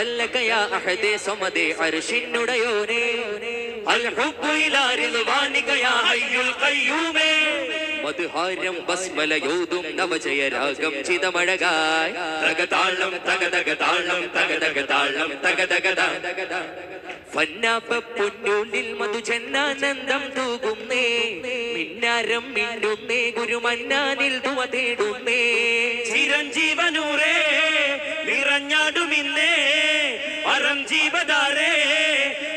ഹംദല്ലകയ അഹദേ സമദേ അർശിനുടയോനേ അൽ ഹുബ്ബു ഇലാ റിദ്വാനിക യാ ഹയ്യുൽ മധുഹാരം ബസ്മലയോതും നവജയരാഗം ചിതമഴകായ്. തകതാളം തകതകതാളം തകതകതാളം തകതകത ഫന്നാപ്പ പൊന്നുള്ളിൽ മധുചന്നാനന്ദം തൂകുന്നേ. മിന്നാരം മിന്നുന്നേ ഗുരുമന്നാനിൽ തുവ തേടുന്നേ. ചിരഞ്ജീവനൂറേ നിറഞ്ഞാടുമിന്നേ. പരം ജീവതാരേ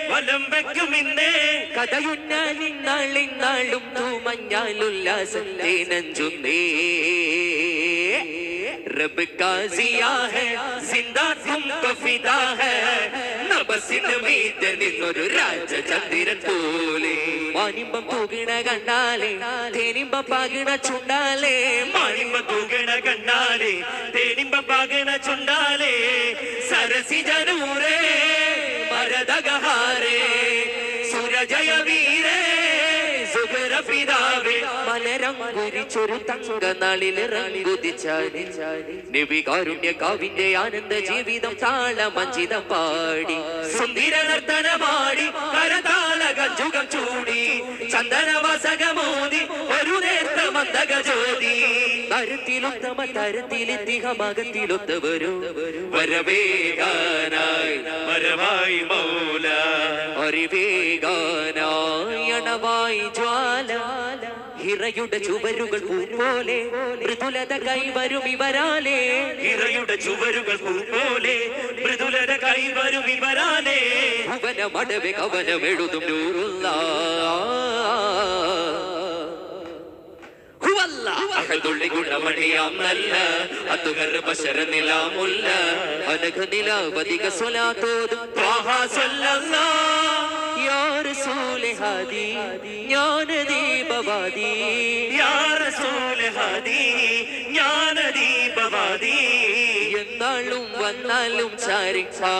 വലം വെക്കുമിന്നേ. കഥയുന്നാലിന്നാളിന്നാളും തൂമഞ്ഞാലുല്ലാസത്തെ നഞ്ചുന്നേ ഹേ സിന്ദാ തുംക ഫിദാ ഹേ നബസിന് മീതെ നിന്നൊരു രാജചന്ദ്രൻ പോലെ മണിമ്പം തൂകിണ കണ്ടാലേ തേനിമ്പ പകിണ ചുണ്ടാലേ. മണിമ്പ തൂകണ കണ്ടാലേ തേനിമ്പ പകിണ ചുണ്ടാലേ. സരസിജനൂരേ മരതകഹാരേ. സുരജയ വീരേ മലരം തങ്ക തങ്ക നിവി കാരുണ്യ കാവിന്റെ ആനന്ദ ജീവിതം താളമഞ്ചിതം പാടി. സുന്ദര നർത്തനമാടി കരതാള ഗജുകം ചൂടി. ചന്ദന വസകമോതി ഒരു നേർത്ത മന്ദക ജ്യോതി തരത്തിലൊത്തമ തരത്തിലെത്തിക മകത്തിലൊത്തവരും വരവേഗാനായി മരവായി മൗല. അറിവേഗാനായണവായി ജ്വാല. ഹിറയുടെ ചുവരുകൾ പൂപോലെ മൃദുലത കൈവരും ഇവരാലേ. ഇറയുടെ ചുവരുകൾ പൂപോലെ മൃദുലത കൈവരും ഇവരാലേ. ഭുവനമടവെ കവനമെഴുതും നൂറുള്ള. ഹുവല്ല. അഹദുള്ളി ഗുണമണിയാം നല്ല അതുകർ ബശര നിലാമുല്ല അനഘ നിലാവധിക സ്വലാത്തോതും സല്ലല്ലാഹ് ഹദി റസൂലെ ദീപവാദി യാ റസൂൽ ഹദി ജ്ഞാനദീപവാദി. എന്നാളും വന്നാലും ചാരിച്ചാ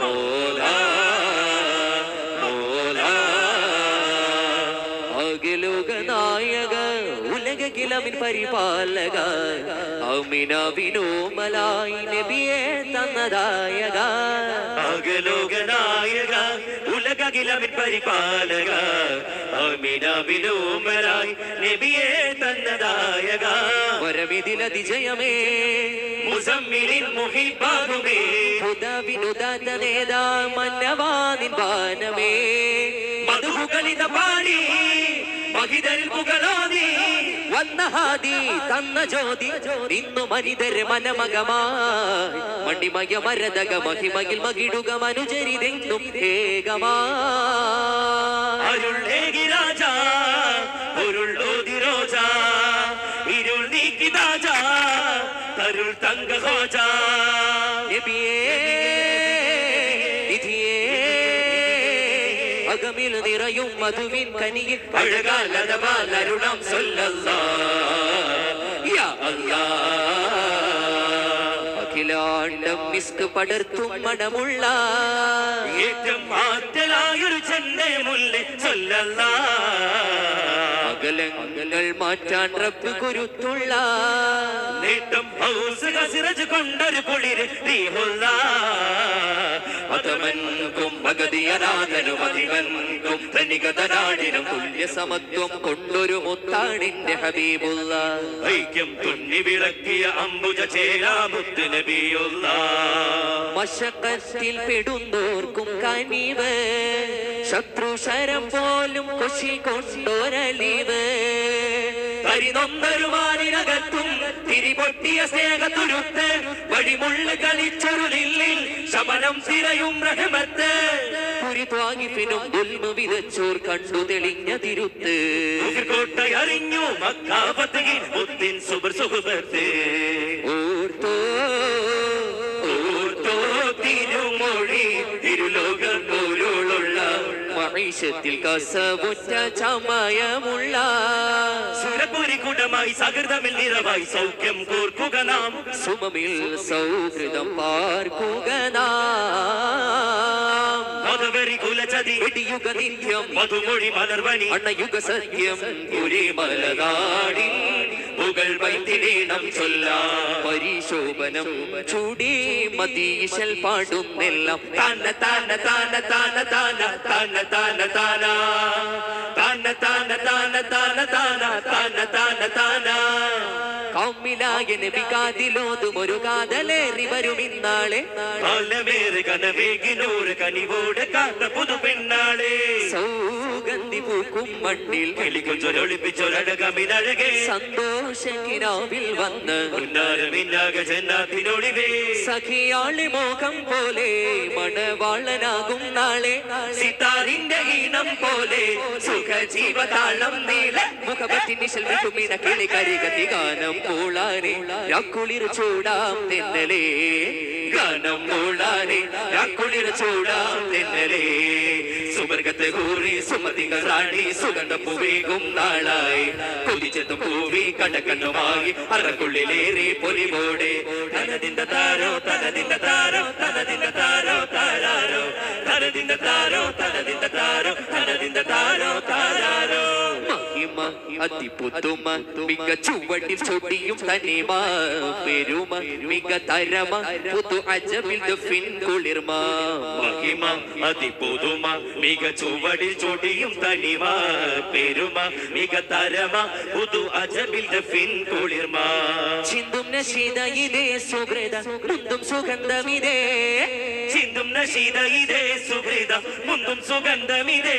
മോല ഉലകിലമിൻ പരിപാലക. അമിന വിനോമലായി നബിയെ തന്നദായക അകലോകനായക ഉലകിലമിൻ പരിപാലക. അമിന വിലോമരായി നബിയെ തന്നതായക. വരമിതിലതിജയമേ. മുസമ്മിലിൻ മുഹിബാകുമേ ഹുദവിനുദാത നേതാ മന്നവാനിൻ വാനമേ മധുകളിത പാടി മഹിതരിൽ പുകളോതി വന്ന ഹാദി തന്ന ജ്യോതി. നിന്നു മനിതര് മനമകമായി. മണിമയ മരതക മഹിമയിൽ മകിടുക മനുചരിതെന്നും ഏകമാ അരുൾ രാജ പൊരുൾ ഇരുൾ നീക്കി രാജ തരുൾ തങ്ക മധുവിൻ കനിയിൽ അല്ലാ. അഖിലാണ്ടം മിസ്ക് പടർത്തും മണമുള്ള. ഏറ്റവും മാറ്റലായൊരു ചെന്നൈ മുല്ല സല്ലല്ലാ. അകലങ്ങൾ മാറ്റാൻ റബ്ബ് കുരുത്തുള്ള നേട്ടം ഹൗസ് കസിറജ് കൊണ്ടൊരു കുളിര് അതിവൻകും ധനികതനാടിനും തുല്യ സമത്വം കൊണ്ടൊരു മുത്താണിന്റെ ഹബീബുള്ള. ഐക്യം തുന്നി വിളക്കിയ അംബുജ ചേരാമുത്ത് നബിയുള്ള. മശക്കത്തിൽ പെടുന്നോർക്കും കനിവ്. ശത്രുശരം പോലും കൊശി കൊണ്ടോരലിവ്. കരിനൊന്നൊരുമാനിനകത്തും തിരിപൊട്ടിയ സ്നേഹത്തുരുത്ത് വഴിമുള്ളു കളിച്ചൊരുളിൽ ശമനം തിരയും റഹമത്ത് പുരിത്വാങ്ങിഫിനും ഉൽമ വിതച്ചോർ കണ്ടു തെളിഞ്ഞ തിരുത്ത്. കോട്ട മക്കാപത്ത് മുത്തിൻ സുബർ സുഹൃത്ത്. ഓർത്തോ മഹീഷത്തിൽ കസവുറ്റ ചമയമുള്ള സുരപുരി കുടമായി സഹൃദമിൽ നിറവായി സൗഖ്യം കോർക്കുക നാം. സുമമിൽ സൗഹൃദം പാർക്കുക നാം. കുലചതി നിത്യം മധുമൊഴി മലർവണി അണ്ണയുഗ സത്യം പുരി മലനാടിൽ പുകൾ വൈത്തിരീണം ചൊല്ലാം പരിശോഭനം ചൂടി മതീശൽ പാടുന്നെല്ലാം താന താന താന താന താന താന താന താന താന താന താന താന താന താന താന താന ഒരു കാതലേറി വരും ഇന്നാളെ കാലമേറെ കനവേകിനൂറ് കനിവോടെ കാത്ത പുതു പെണ്ണാളെ. സൗഗന്ധി പൂക്കും മണ്ണിൽ കിളിക്കൊഞ്ചൊരൊളിപ്പിച്ചൊരഴകമിനഴകെ സന്തോഷക്കിനാവിൽ വന്ന് സഖിയാളി മോഹം പോലെ മണവാളനാകും നാളെ. സിതാറിന്റെ ഈണം പോലെ സുഖജീവതാളം നീല. മുഖപറ്റി നിശൽ വിട്ടുമീന കിളി കരികത്തി ഗാനം മൂളാനെ രാക്കുളിർ ചൂടാം തെന്നലേ. ഗാനം മൂളാനെ രാക്കുളിർ ചൂടാം തെന്നലേ. സുവർഗത്തെ കൂറി സുമതിക റാണി സുഗന്ധ പൂവേകും നാളായി. കുതിച്ചെത്തും പൂവി കടക്കണ്ണുമായി അറക്കുള്ളിലേറി പൊലിവോടെ. തനതിന്റെ താരോ തനതിന്റെ താരോ തനതിന്റെ താരോ താരാരോ. തനതിന്റെ താരോ തനതിന്റെ താരോ തനതിന്റെ താരോ താരാരോ. അതിപുതുമ മിക ചുവട്ടിൽ ചൊടിയും തനിമ പെരുമ. മിക തരമ പുതു അജമിൽ ദഫിൻ കുളിർമ മഹിമ അതിപുതുമ. മിക ചുവടിൽ ചൊടിയും തനിമ പെരുമ. മിക തരമ പുതു അജമിൽ ദഫിൻ കുളിർമ ചിന്തും നശീത ഇതേ സുഹൃത മുന്തും സുഗന്ധമിതേ. ചിന്തും നശീത ഇതേ സുഹൃത മുന്തും സുഗന്ധമിതേ.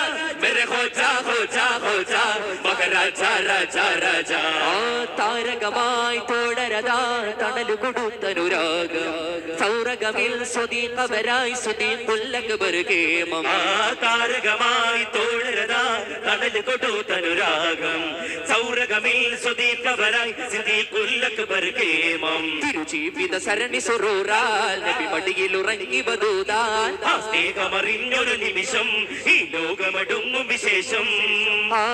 मेरे खोजा खोजा खोजा മഹാരാജ രാജ രാജ താരകമായി തുടരതാ തണലു കൊടുത്തനുരാഗ താരകമായി തുടരതാ തണലു കൊടുത്തനുരാഗം സൗരകമിൽ സ്വദീപരായി സുദീപുല്ലകബർഗേമം തിരുജീവിത സരണി സുറൂറാൽ നബി മടിയിൽ ഉറങ്ങി വധൂതാൽ നിമിഷം ഈ ലോകമടും വിശേഷം. ആ.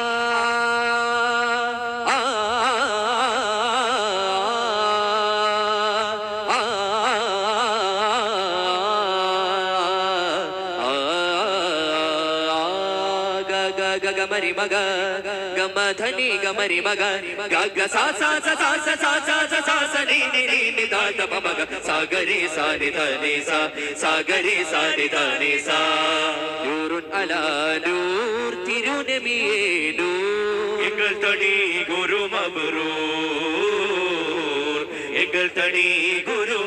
ಗ ಗ ಗ ಮರಿ ಮಗ ಗ ಮ ಧನಿ ಗ ಮರಿ ಮಗ ಗ ಗ ಸಾ ಸಾ ಸ ಸಾ ಸ ಸಾ ಸಾ ಸ ಸಾ ಸ ನಿ ನಿ ನಿ ನಿ ದ ದ ಪ ಮಗ ಸಾಗರಿ ಸಾ ನಿ ಧ ನಿ ಸಾ ರಿ ಸಾ ನಿ ಧ ನಿ ಸಾ ನೂರುನ್ ಅಲ ನೂರ್ ತಿರುನಬಿಯೇ ನೂರ್ ಎಗಲ್ தடி ಗುರು ಮಬರು ಎಗಲ್ தடி ಗುರು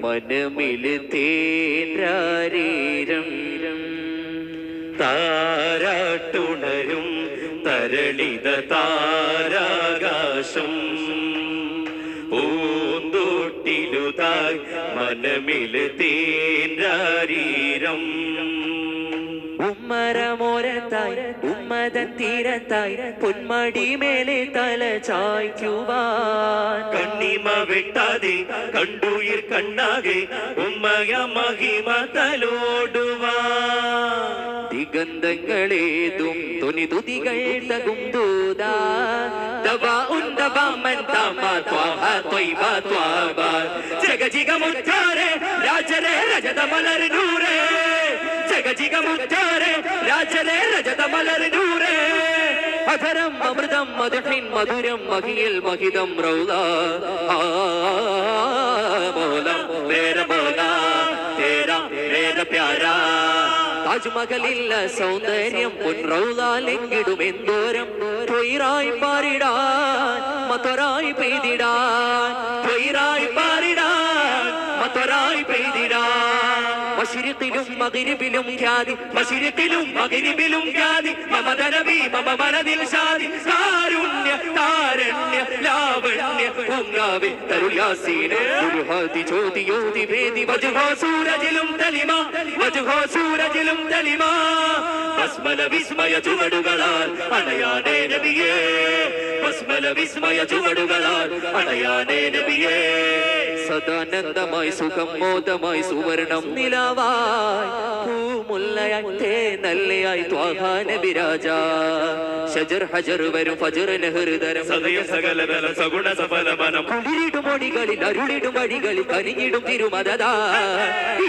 മനമിൽ തേരാരീരം. താരാട്ടുണരും തരളിത താരാകാശം. പൂന്തോട്ടിലുതായി മനമിൽ തേരാരീരം. ഉമ്മരമോരത്തായി ഉമ്മതൻ തീരത്തായി പൊന്മടി മേലെ തല ചായ്ക്കുവാൻ കണ്ണിമ വെട്ടാതെ കണ്ടുയിർ കണ്ണാകെ ഉമ്മയ മഹിമ തലോടുവാ ദിഗന്ധങ്ങളേതും തുനി തുതികൾ തകും ദൂതാ ദവാ ഉണ്ടവാമൻ താമാ ത്വാഹ ത്വയ്ബ ത്വാബ ജഗജിഗ മുറ്റാരെ രാജരെ രജത മലർ ജഗജികമുറ്റാരെ രാജരേ രജതമലരിനൂരേ അധരം അമൃതം മധുഹിൻ മധുരം മഹിയിൽ മഹിതം റൗല മോലം മേര മോല തേര മേര പ്യാരാ. താജ്മഹലില്ല സൗന്ദര്യം പൊൻറൗലാലെങ്കിടുമെന്തോരം തൊയിറായി പാരിടാൻ മതൊരായി പെയ്തിടാൻ. തൊയിറായി പാരിടാൻ മതൊരായി പെയ്തിടാൻ. മഷിരിക്കിലും മകരിബിലും ഖ്യാതി മഷിരിത്തിലും മകരിബിലും ഖ്യാതി മമത നബി മമ മനതിൽ ഷാദി കാരുണ്യ താരണ്യ ലാവണ്യ പൂങ്കാവി തരുയാസീന് ഗുരുഹാതി ജ്യോതി യോതി ഭേദി വജുഹോ സൂരജിലും തലിമ വജുഹോ സൂരജിലും തലിമ ബസ്മല വിസ്മയ ചുവടുകളാൽ അണയാനേ നബിയേ. ബസ്മല വിസ്മയ ചുവടുകളാൽ അണയാനേ നബിയേ. സദാനന്ദമായി സുഖം മോദമായി സുവർണം നിലവായി. പൂമുല്ലയായി തേനല്ലയായി ത്വാഹാന വിരാജ ഷജർ ഹജർ വരും ഫജർ സദയ സകലതലം സഗുണ സഫലമനം കുളിരിടും മൊഴികളിൽ അരുളിടും വഴികളിൽ കനിഞ്ഞിടും തിരുമതദാ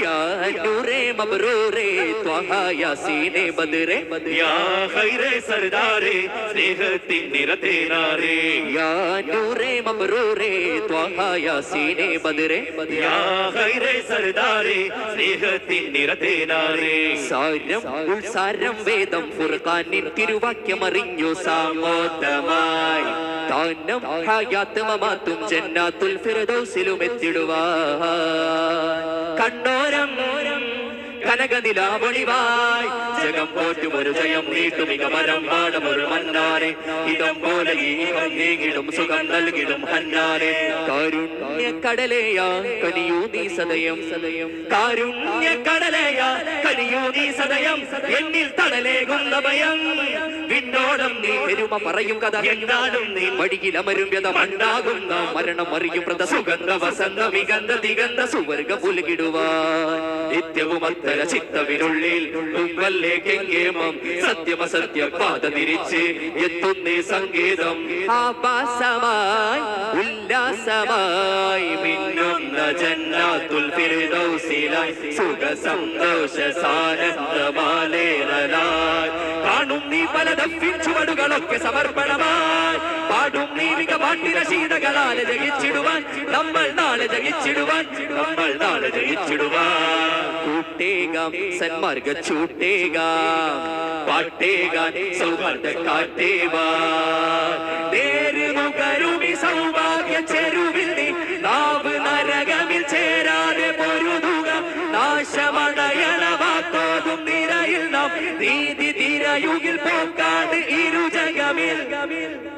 യാ നൂറേ മബ്രൂറേ ത്വാഹാ യാസീനെ ബദ്രേ. യാ ഹൈറേ സർദാരേ സ്നേഹത്തിൻ നിറത്തേനാരേ യാ നൂറേ മബ്രൂറേ ത്വാഹാ യാസീനെ ബദ്രേ. യാ സർദാരേ സ്നേഹത്തിൻ നിറത്തേനാരേ സാരം ഉൾസാരം വേദം ഫുർഖാനിൻ തിരുവാക്യമറിഞ്ഞു സാമോദമായി താനും ഹയാത്ത് മമാത്തും ജന്നാത്തുൽ ഫിർദൗസിലും എത്തിടുവാൻ കണ്ണോരം കനകനിലാവൊളിവായി ജഗം പോറ്റും ഒരു ജയം നീട്ടും ഇക മരം പാടും ഒരു മന്നാരെ ഇതം പോലെ ഈവം നീങ്ങിടും സുഖം നൽകിടും ഹന്നാരെ കാരുണ്യ കടലയാ കനിയൂ നീ സദയം. സദയം കാരുണ്യ കടലയാ കനിയൂ നീ സദയം. എന്നിൽ തടലേകുന്ന ഭയം. വിന്നോടം നീ പെരുമ പറയും കഥ. എന്നാലും നീ അമരും വ്യത മണ്ടാകുന്ന മരണം അറിയും പ്രത സുഗന്ധ വസന്ത. വിഗന്ധ ദിഗന്ധ സുവർഗ പുലുകിടുവാൻ നിത്യവും അത്തര ഉമ്മല്ലേക്കെങ്കേമം സത്യമസത്യ പാത തിരിച്ച് എത്തുന്നേ ആഭാസമായി ഉല്ലാസമായി മിന്നുന്ന ജന്നാത്തുൽ ഫിർദൗസിലായി സുഖ സന്തോഷ സാനന്ദമാലേറലായി കാണും നീ പലതപ്പിൻ ചുവടുകളൊക്കെ സമർപ്പണമായി. പാടും നീ മിക പാട്ടിന ശീതകളാലെ ജയിച്ചിടുവാൻ. നമ്മൾ നാളെ ജയിച്ചിടുവാൻ. നമ്മൾ നാളെ ജയിച്ചിടുവാൻ. കൂട്ടേകാം സന്മാർഗ ചൂട്ടേകാം. പാട്ടേകാൻ സൗഹാർദ്ദ കാട്ടേവാൻ. നേരുകരുമി സൗഭാഗ്യ ചെരുവിൽ നീ നാവ് നരകമിൽ ചേരാതെ പൊരുതുക. നാശമടയണവാത്തോതും നിരയിൽ നാം. നീതി തിരയുകിൽ പോക്കാട് ഇരുജഗമിൽ